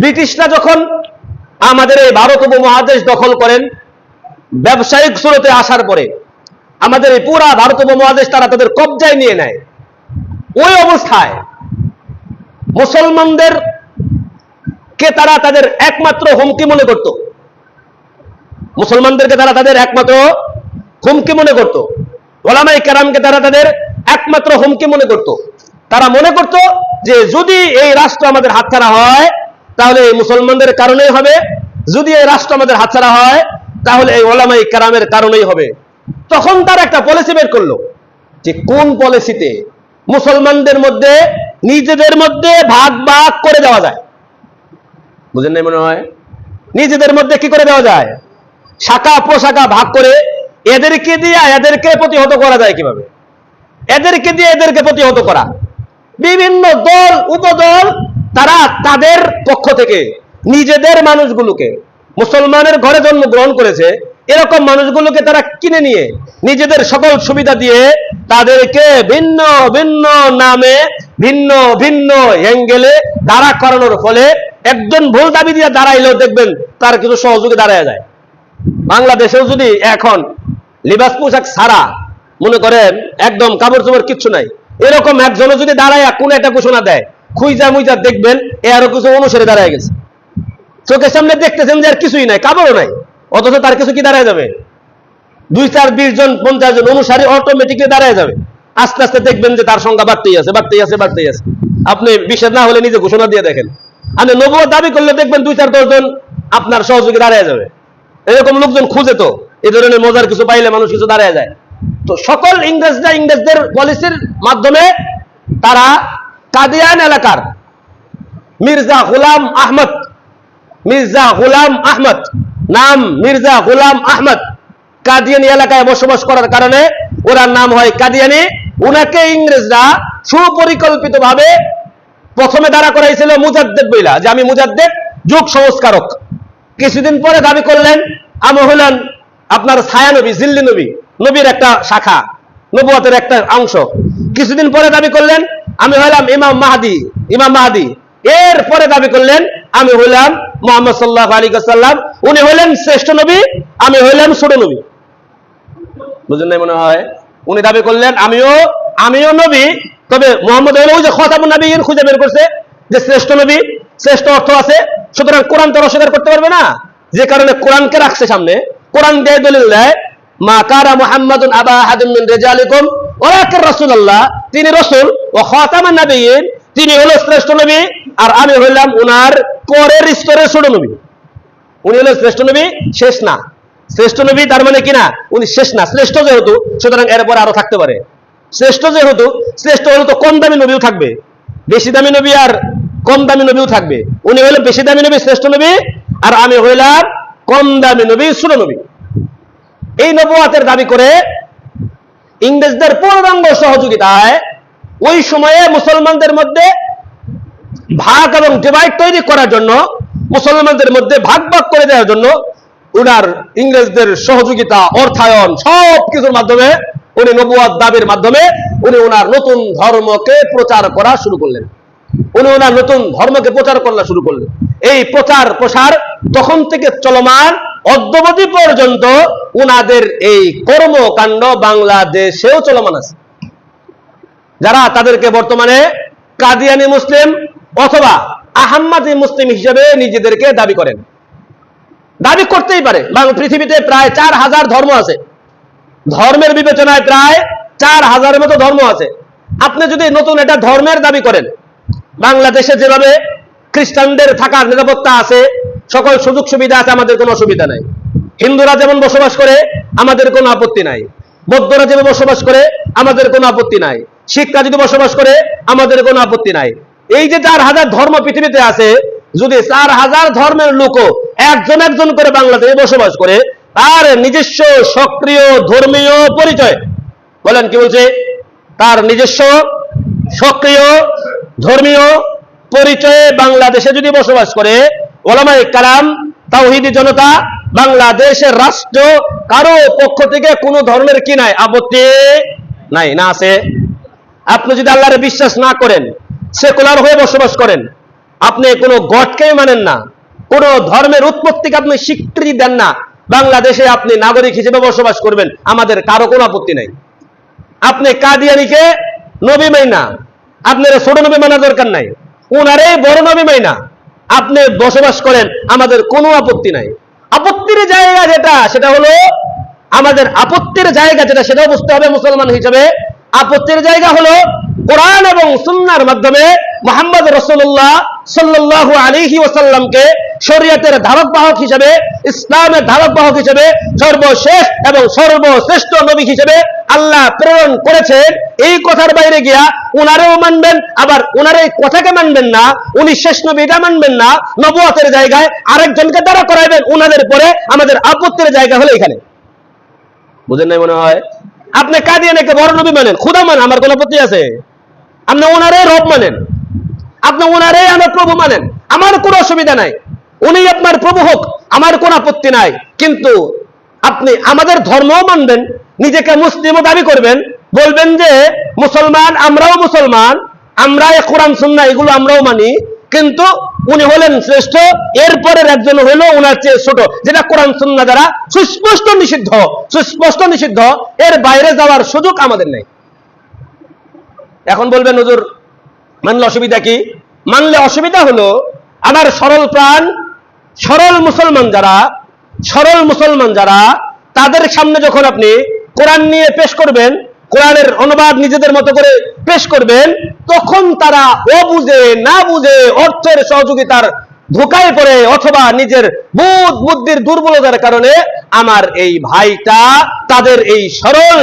ব্রিটিশরা যখন আমাদের এই ভারত উপমহাদেশ দখল করেন, ব্যবসায়িক স্রোতে আসার পরে আমাদের এই পুরা ভারত উপমহাদেশ তারা তাদের কবজায় নিয়ে নেয়। ওই অবস্থায় মুসলমানদের কে তারা তাদের একমাত্র হুমকি মনে করত? মুসলমানদেরকে তারা তাদের একমাত্র হুমকি মনে করত। ওলামাই কেরামকে তারা তাদের একমাত্র হুমকি মনে করত। তারা মনে করত যে যদি এই রাষ্ট্র আমাদের হাতছাড়া হয় তাহলে এই মুসলমানদের কারণেই হবে। যদি এই রাষ্ট্র আমাদের হাতছাড়া হয়, তাহলে এই ওলামাই কেরামের কারণেই হবে। তখন তারা একটা পলিসি বের করল যে কোন পলিসিতে মুসলমানদের মধ্যে, নিজেদের মধ্যে ভাগ ভাগ করে দেওয়া যায়। বুঝেন নাই মনে হয়? নিজেদের মধ্যে কি করে দেওয়া যায়? শাখা প্রশাখা ভাগ করে এদেরকে দিয়ে এদেরকে প্রতিহত করা যায় কীভাবে? এদেরকে দিয়ে এদেরকে প্রতিহত করা। বিভিন্ন দল, উপদল তারা তাদের পক্ষ থেকে নিজেদের মানুষগুলোকে, মুসলমানের ঘরে জন্মগ্রহণ করেছে, এরকম মানুষগুলোকে তারা কিনে নিয়ে নিজেদের সকল সুবিধা দিয়ে তাদেরকে ভিন্ন ভিন্ন নামে, ভিন্ন ভিন্ন অ্যাঙ্গেলে দাঁড়া করানোর ফলে একজন ভুল দাবি দিয়ে দাঁড়াইলেও দেখবেন তার কিছু সহযোগী দাঁড়ায় যায়। বাংলাদেশেও যদি এখন লিবাস পোশাক ছাড়া মনে করেন একদম কাপড় চোপড় কিচ্ছু নাই, এরকম একজনও যদি দাঁড়ায় কোন একটা ঘোষণা দেয় খুঁজা মুইজা দেখবেন, এ আরও কিছু অনুসারে দাঁড়ায় গেছে। চোখের সামনে দেখতেছেন যে আর কিছুই নাই, কাপড়ও নাই, অথচ তার কিছু কি দাঁড়ায় যাবে? দুই চার বিশ জন, পঞ্চাশ জন অনুসারী অটোমেটিকলি দাঁড়ায় যাবে। আস্তে আস্তে দেখবেন যে তার সংখ্যা বাড়তেই আছে বাড়তেই আছে বাড়তেই আছে। আপনি বিশেষ না হলে নিজে ঘোষণা দিয়ে দেখেন। আপনি নবুয় দাবি করলে দেখবেন দুই চার দশ জন আপনার সহযোগী দাঁড়ায় যাবে। এরকম লোকজন খুঁজে তো এই ধরনের মজার কিছু পাইলে মানুষ কিছু দাঁড়ায় যায়। তো সকল ইংরেজরা ইংরেজদের পলিসির মাধ্যমে তারা কাদিয়ান এলাকার মির্জা গুলাম আহমদ, মির্জা গুলাম আহমদ, নাম মির্জা গুলাম আহমদ। কাদিয়ানি এলাকায় বসবাস করার কারণে ওনার নাম হয় কাদিয়ানি। উনাকে ইংরেজরা সুপরিকল্পিত ভাবে প্রথমে দাঁড়া করাইছিল মুজাদ্দেদ বইলা, যে আমি মুজাদ্দেদ যুগ সংস্কারক। কিছুদিন পরে দাবি করলেন, আমি হলেন আপনার ছায়া নবী, জিল্লি নবী, নবীর একটা শাখা, নবুয়াতের একটা অংশ। কিছুদিন পরে দাবি করলেন আমি হলাম ইমাম মাহাদি ইমাম মাহাদি। এর পরে দাবি করলেন, আমি হইলাম মোহাম্মদ সাল্লাহ আলী সাল্লাম উনি হইলেন শ্রেষ্ঠ নবী, আমি হইলাম ছোট নবী। বুঝলেন মনে হয়? উনি দাবি করলেন, আমিও আমিও নবী, তবে মোহাম্মদ হইল ওই যে খতাবুল নবী খুঁজে বের করছে, যে শ্রেষ্ঠ নবী, শ্রেষ্ঠ অর্থ আছে, সুতরাং কোরআন তো অস্বীকার করতে পারবে না। যে কারণে কোরআনকে রাখছে সামনে। কোরআন দেয় দলিল দেয়, মা কারা মুহাম্মাদুন আবা আহাদিন মিন রিজালিকুম ওয়ালাকিন রাসূলুল্লাহ, তিনি রাসূল, ও খাতামান নবিয়্যিন তিনি হলো শ্রেষ্ঠ নবী, আর আমি হইলাম উনার পরের স্তরের ছোট নবী। উনি হলেন শ্রেষ্ঠ নবী, শেষ না। শ্রেষ্ঠ নবী তার মানে কিনা উনি শেষ না, শ্রেষ্ঠ যেহেতু, সুতরাং এরপর আরও থাকতে পারে। শ্রেষ্ঠ যেহেতু, শ্রেষ্ঠ হলে তো কম দামি নবীও থাকবে। বেশি দামি নবী আর কম দামি নবীও থাকবে। উনি হলেন বেশি দামি নবী, শ্রেষ্ঠ নবী, আর আমি হইলাম কম দামি নবী, ছোট নবী। এই নবুয়াতের দাবি করে ইংরেজদের পূর্ণাঙ্গ সহযোগিতায় ওই সময়ে মুসলমানদের মধ্যে ভাগ এবং ডিভাইড তৈরি করার জন্য, মুসলমানদের মধ্যে ভাগ ভাগ করে দেওয়ার জন্য উনার ইংরেজদের সহযোগিতা, অর্থায়ন সব কিছুর মাধ্যমে উনি নবুয়াদ দাবির মাধ্যমে উনি ওনার নতুন ধর্মকে প্রচার করা শুরু করলেন। উনি ওনার নতুন ধর্মকে প্রচার করা শুরু করলেন। এই প্রচার প্রসার তখন থেকে চলমান অদ্যবধি পর্যন্ত উনাদের এই কর্মকাণ্ড বাংলাদেশেও চলমান আছে। যারা তাদেরকে বর্তমানে কাদিয়ানি মুসলিম অথবা আহম্মদী মুসলিম হিসেবে নিজেদেরকে দাবি করেন। দাবি করতেই পারে পৃথিবীতে প্রায় চার হাজার ধর্ম আছে। ধর্মের বিবেচনায় প্রায় চার হাজারের মতো ধর্ম আছে। আপনি যদি নতুন একটা ধর্মের দাবি করেন, বাংলাদেশে যেভাবে খ্রিস্টানদের থাকার নিরাপত্তা আছে সকল সুযোগ সুবিধা আছে, আমাদের কোনো অসুবিধা নাই। হিন্দুরা যেমন বসবাস করে, আমাদের কোনো আপত্তি নাই। বৌদ্ধরা যেভাবে বসবাস করে, আমাদের কোনো আপত্তি নাই। শিখরা যদি বসবাস করে, আমাদের কোনো আপত্তি নাই। এই যে চার হাজার ধর্ম পৃথিবীতে আছে, যদি চার হাজার ধর্মের লোকও একজন একজন করে বাংলাদেশে বসবাস করে, তার নিজস্ব সক্রিয় ধর্মীয় পরিচয়, বলেন কি বলছে? তার নিজস্ব সক্রিয় ধর্মীয় পরিচয়ে বাংলাদেশে যদি বসবাস করে ওলামাই কালাম তাওহিদি জনতা, বাংলাদেশের রাষ্ট্র কারও পক্ষ থেকে কোনো ধরনের কি নাই? আপত্তি নাই, না আছে। আপনি যদি আল্লাহরে বিশ্বাস না করেন, সেকুলার হয়ে বসবাস করেন, আপনি কোনো গডকেই মানেন না, কোন ধর্মের উৎপত্তিকে আপনি স্বীকৃতি দেন না, বাংলাদেশে আপনি নাগরিক হিসেবে বসবাস করবেন, আমাদের কারও কোনো আপত্তি নাই। আপনি কাদিয়ানিকে নবী মাইনা, আপনার ছোট নবী মানার দরকার নাই ওনারে বড় নবী মাইনা আপনি বসবাস করেন, আমাদের কোনো আপত্তি নাই। আপত্তির জায়গা যেটা, সেটা হলো আমাদের আপত্তির জায়গা যেটা, সেটাও বুঝতে হবে মুসলমান হিসেবে। আপত্তির জায়গা হলো কোরআন এবং সুন্নার মাধ্যমে মোহাম্মদ রসুল্লাহ সাল্লাল্লাহু আলাইহি ওয়াসাল্লামকে শরীয়তের ধারক বাহক হিসেবে, ইসলামের ধারক বাহক হিসেবে, সর্বশেষ এবং সর্বশ্রেষ্ঠ নবী হিসেবে আল্লাহ প্রেরণ করেছেন। এই কথার বাইরে গিয়া উনারেও মানবেন, আবার উনার এই কথাকে মানবেন না, উনি শেষ নবী এটা মানবেন না। নবুয়াতের জায়গায় আরেকজনকে দ্বারা করাইবেন, উনাদের পরে আমাদের আপত্তির জায়গা হলো এখানে। বুঝেন নাই মনে হয়? আপনি কাদিয়ানাকে বড় নবী মানেন? খুদা মান, আমার কোন আপত্তি আছে? আপনি ওনারে রব মানেন। আপনি ওনারে আমার প্রভু মানেন। আমার কোনো অসুবিধা নাই। উনি আপনার প্রভু হোক, আমার কোনো আপত্তি নাই। কিন্তু আপনি আমাদের ধর্মও মানবেন, নিজেকে মুসলিমও দাবি করবেন, বলবেন যে মুসলমান, আমরাও মুসলমান আমরা কোরআন সুন্না এগুলো আমরাও মানি। কিন্তু উনি হলেন শ্রেষ্ঠ, এরপরের একজন হলো ওনার চেয়ে ছোট, যেটা কোরআন সুন্না দ্বারা সুস্পষ্ট নিষিদ্ধ সুস্পষ্ট নিষিদ্ধ। এর বাইরে যাওয়ার সুযোগ আমাদের নেই। এখন বলবেন, হুজুর, মানলে অসুবিধা কি? মানলে অসুবিধা হলো, আমার সরল প্রাণ, সরল মুসলমান যারা, সরল মুসলমান যারা, তাদের সামনে যখন আপনি কোরআন নিয়ে পেশ করবেন, কোরআনের অনুবাদ নিজেদের মতো করে পেশ করবেন, তখন তারা অবুঝে, না বুঝে অর্থের সহযোগিতার ধোকায় পড়ে অথবা নিজের বুধ বুদ্ধির দুর্বলতার কারণে আমার এই ভাইটা, তাদের এই সরল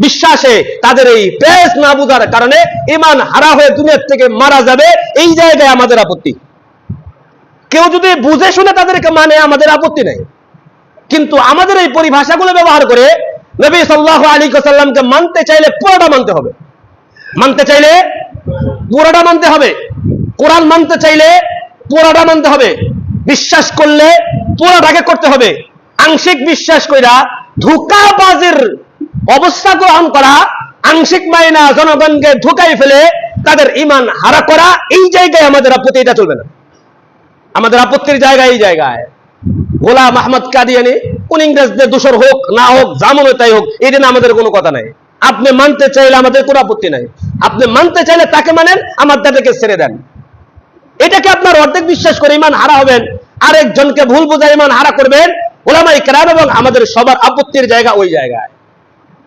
বিশ্বাসে তাদের এই পেশ না বুঝার কারণে ইমান হারা হয়ে দুনিয়ার থেকে মারা যাবে, এই জায়গায় আমাদের আপত্তি। কেউ যদি বুঝে শুনে তাদেরকে মানে আমাদের আপত্তি নেই। কিন্তু আমাদের এই পরিভাষাগুলো ব্যবহার করে নবী সাল্লাহ আলী সাল্লামকে মানতে চাইলে পুরোটা মানতে হবে। মানতে চাইলে পুরোটা মানতে হবে। কোরআন মানতে চাইলে পুরোটা মানতে হবে। বিশ্বাস করলে পুরোটাকে করতে হবে। আংশিক বিশ্বাস কইরা ধোকাবাজের অবস্থা গ্রহণ করা, আংশিক মাইনা জনগণকে ধোকাই ফেলে তাদের ইমান হারা করা, এই জায়গায় আমাদের আপত্তি, এটা চলবে না। আমাদের আপত্তির জায়গা এই জায়গায়। গোলাম আহমদ কাদিয়ানি, কোন ইংরেজদের দোষর হোক, না হোক, জামন তাই হোক, এই দিন আমাদের কোনো কথা নাই। আপনি মানতে চাইলে আমাদের কোনো আপত্তি নাই। আপনি মানতে চাইলে তাকে মানেন, আমার তাদেরকে ছেড়ে দেন। এটাকে আপনার অর্ধেক বিশ্বাস করে ইমান হারা হবেন, আরেকজনকে ভুল বোঝায় ইমান হারা করবেন ওলামাই কেরাম এবং আমাদের সবার আপত্তির জায়গা ওই জায়গায়।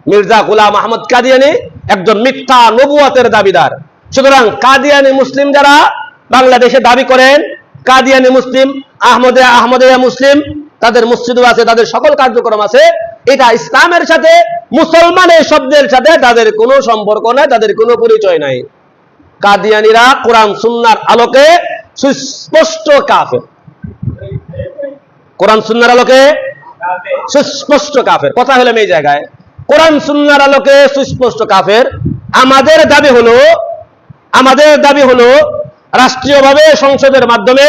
মির্জা গোলাম আহমদ কাদিয়ানি একজন মিথ্যা নবুয়াতের দাবিদার। সুতরাং কাদিয়ানি মুসলিম যারা, বাংলাদেশে দাবি করেন, কাদিয়ানি মুসলিম, আহমদে আহমদিয়া মুসলিম, তাদের মসজিদও আছে, তাদের সকল কার্যক্রম আছে, এটা ইসলামের সাথে, মুসলমানের শব্দের সাথে তাদের কোনো সম্পর্ক নাই, তাদের কোনো পরিচয় নাই। কাদিয়ানিরা কোরআন সুন্নার আলোকে সুস্পষ্ট কাফের। কোরআন সুন্নার আলোকে সুস্পষ্ট কাফের। কথা হলো এই জায়গায়। কোরআন সুন্নার আলোকে সুস্পষ্ট কাফের। আমাদের দাবি হলো, আমাদের দাবি হলো রাষ্ট্রীয়ভাবে সংসদের মাধ্যমে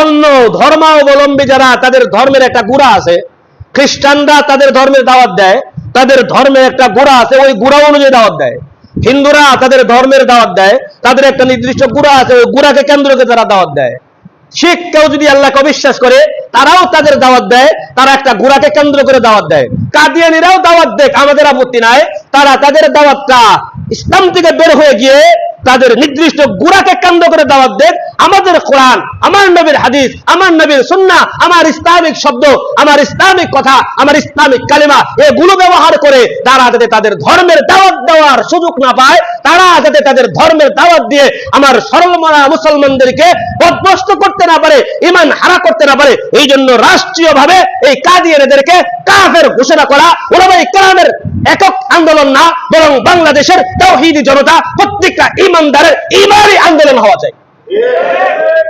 অন্য ধর্মাবলম্বী যারা তাদের ধর্মের একটা গুড়া আছে, খ্রিস্টানরা তাদের ধর্মের দাওয়াত দেয়, তাদের ধর্মের একটা গুড়া আছে, ওই গুড়া অনুযায়ী দাওয়াত দেয়। হিন্দুরা তাদের ধর্মের দাওয়াত দেয়, তাদের একটা নির্দিষ্ট গুড়া আছে, ওই গুড়াকে কেন্দ্রকে তারা দাওয়াত দেয়। শিখ কেউ যদি আল্লাহকে অবিশ্বাস করে তারাও তাদের দাওয়াত দেয়, তারা একটা গুড়াকে কেন্দ্র করে দাওয়াত দেয়। কাদিয়ানিরাও দাওয়াত দেখ আমাদের আপত্তি নাই। তারা তাদের দাওয়াতটা ইসলাম থেকে বের হয়ে গিয়ে তাদের নির্দিষ্ট গুড়াকে কেন্দ্র করে দাওয়াত দেখ আমাদের কোরআন, আমার নবীর হাদিস, আমার নবীর সুন্না, আমার ইসলামিক শব্দ, আমার ইসলামিক কথা, আমার ইসলামিক কালিমা, এগুলো ব্যবহার করে তারা যাতে তাদের ধর্মের দাওয়াত দেওয়ার সুযোগ না পায়, তারা যাতে তাদের ধর্মের দাওয়াত দিয়ে আমার সরলমনা মুসলমানদেরকে পদভস্ত করতে না পারে ইমান হারা করতে না পারে, এই জন্য রাষ্ট্রীয় ভাবে এই কাদিয়ানেদেরকে কাফের ঘোষণা করা ওলামাই কালামের একক আন্দোলন না, বরং বাংলাদেশের তৌহিদি জনতা প্রত্যেকটা ইমানদারের ইমানই আন্দোলন হওয়া চাই। Yeah.